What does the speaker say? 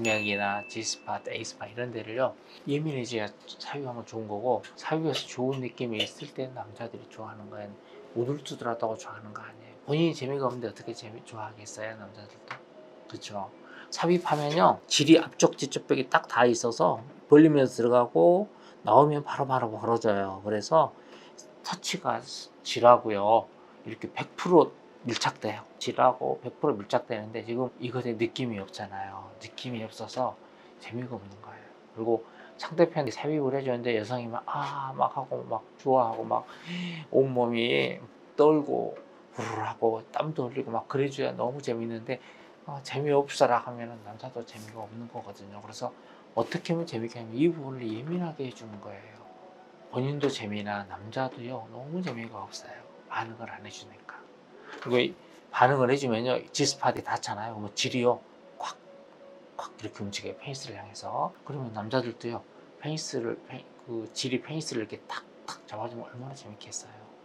공약이나 G스팟, A스팟 이런 데를요 예민해져야 사유하면 좋은 거고 사유에서 좋은 느낌이 있을 때 남자들이 좋아하는 건 우둘투둘하다고 좋아하는 거 아니에요. 본인이 재미가 없는데 어떻게 재미 좋아하겠어요 남자들도? 그렇죠 삽입하면요 질이 앞쪽 뒤쪽 벽이 딱 다 있어서 벌리면서 들어가고 나오면 바로바로 벌어져요. 그래서 터치가 질하고요. 이렇게 100% 밀착돼요. 질하고 100% 밀착되는데 지금 이것에 느낌이 없잖아요. 느낌이 없어서 재미가 없는 거예요. 그리고 상대편이 삽입을 해주는데 여성이 막, 아, 막 하고, 막 좋아하고, 막 온몸이 떨고, 부르르하고, 땀도 흘리고, 막 그래줘야 너무 재밌는데, 어, 재미없어라 하면은 남자도 재미가 없는 거거든요. 그래서 어떻게 하면 재밌게 하면 이 부분을 예민하게 해주는 거예요. 본인도 재미나 남자도요, 너무 재미가 없어요. 반응을 안 해주니까. 그리고 이 반응을 해주면요 지스팟이 닿잖아요. 그러면 질이요 콱, 콱 이렇게 움직여요 페이스를 향해서. 그러면 남자들도요 페이스를 페- 그 질이 페이스를 이렇게 탁 탁 잡아주면 얼마나 재밌겠어요